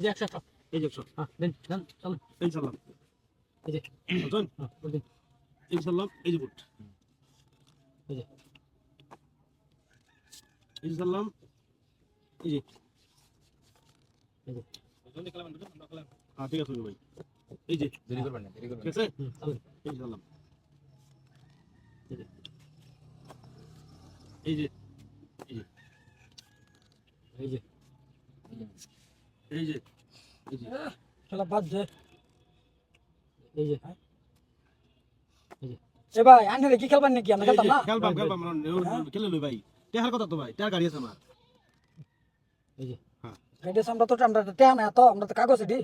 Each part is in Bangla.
এই যে একশো একশো এই যে একশো হ্যাঁ দেন দেন চলো। এই সালাম। এই যে এই সালাম এই যে বুট এই যে। এই যে এই যে। এই যে। হ্যাঁ ঠিক আছে ভাই। এই যে। দেরি করবেন না দেরি করবেন ঠিক আছে? হুম চলো। এই যে। এই যে। এই যে। এই যে এই যে। খেলা বাদ দে। এই যে। এ ভাই আন্ধারে কি খেলবেন নাকি? আমরা খেলতাম না? খেলবাম খেলবাম খেলে লই ভাই। টেহার কথা তো ভাই টেহার গাড়ি আছে আমার। এই যে। গাড়ি আমরা তো আমরা তো না তো আমরা তো কাগজ দি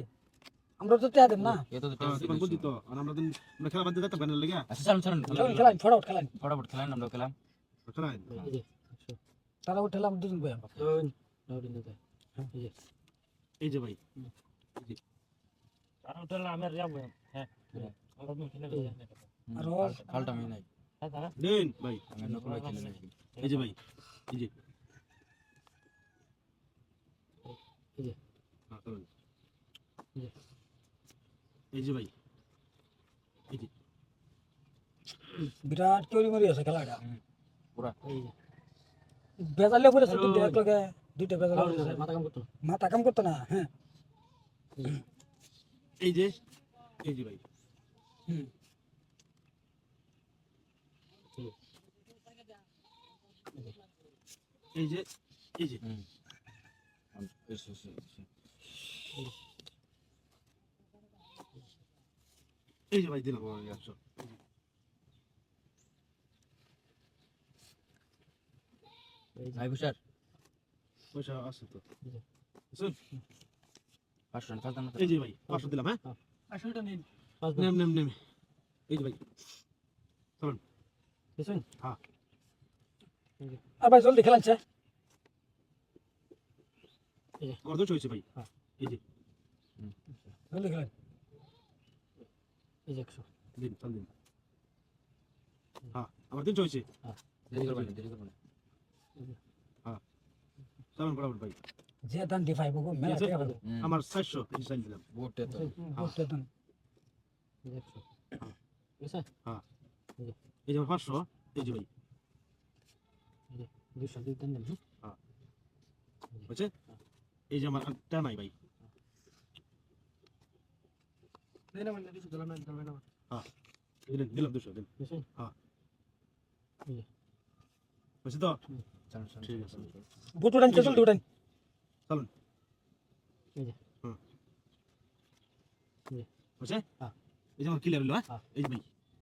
আমরা তো টেয়া দেব না। এ তো হ্যাঁ, বুদ্ধি তো আমরা দিন আমরা খেলা বাদ দিয়ে যেতে প্যানেল লেগে। আচ্ছা চলুন চলুন। চলুন ফটাফট খেলাম ফটাফট খেলেন আমরা খেলাম। একশো তারা উঠলাম দুজন বই দুন নড়ি না যায় এই যে। এই যে ভাই আর ওটা আমার যাব হ্যাঁ আমরা দুন খেলে আর ফালটা আমি নাই হ্যাঁ দাদা দেন ভাই আমি নকল খেলে নাই এই যে ভাই এই যে এই যে হ্যাঁ চলুন এই যে। এই যে ভাই এই যে বিরাট কেউরি মরি আছে খেলাটা পুরা এই যে বেজালে পড়েছে দুইটা এক লগে দুইটা বেজালে মাথা কাম করতো? না মাথা কাম করতো না হ্যাঁ। এই যে এই যে ভাই। হুম। এই যে এই যে। এই যে ভাই দিলাম। একশো এই যে। ভাই বুঝার পয়সা আছে তো। বুঝছেন? পাঁচশো ফালতাম না এই যে ভাই পাঁচশো দিলাম হ্যাঁ? আসলটা নিন। পাঁচ নেম নেম নেম। এই যে ভাই বুঝছেন হ্যাঁ। আর ভাই জলদি খেলাচ্ছে দুশো হয়েছে ভাই। হ্যাঁ। এই যে। জলদি খেলেন। এই যে একশো। দিন চল দিন। হ্যাঁ আমার হয়েছে দেরি করবেন দেরি করবেন না চলেন বরাবর ভাই যে দান ডিফাই বগো মেলা? টাকা হুম, আমার চারশো এই যে চাইল দিলাম। বুটে তো। বুঝতে দান। এই যে একশো বুঝছেন এই যে আমার পাঁচশো এই যে ভাই। দুশো দুই তিন দিন বুঝছে? এই যে আমার টা নাই ভাই। দিলেন দিলাম দুশো দিন বুঝছেন বুঝছি তো চলুন চলুন ঠিক আছে। বুট উঠান জলদি উঠান। বুঝছে হ্যাঁ। এই যে আমার কি লাগল হ্যাঁ? হ্যাঁ। এই যে ভাই।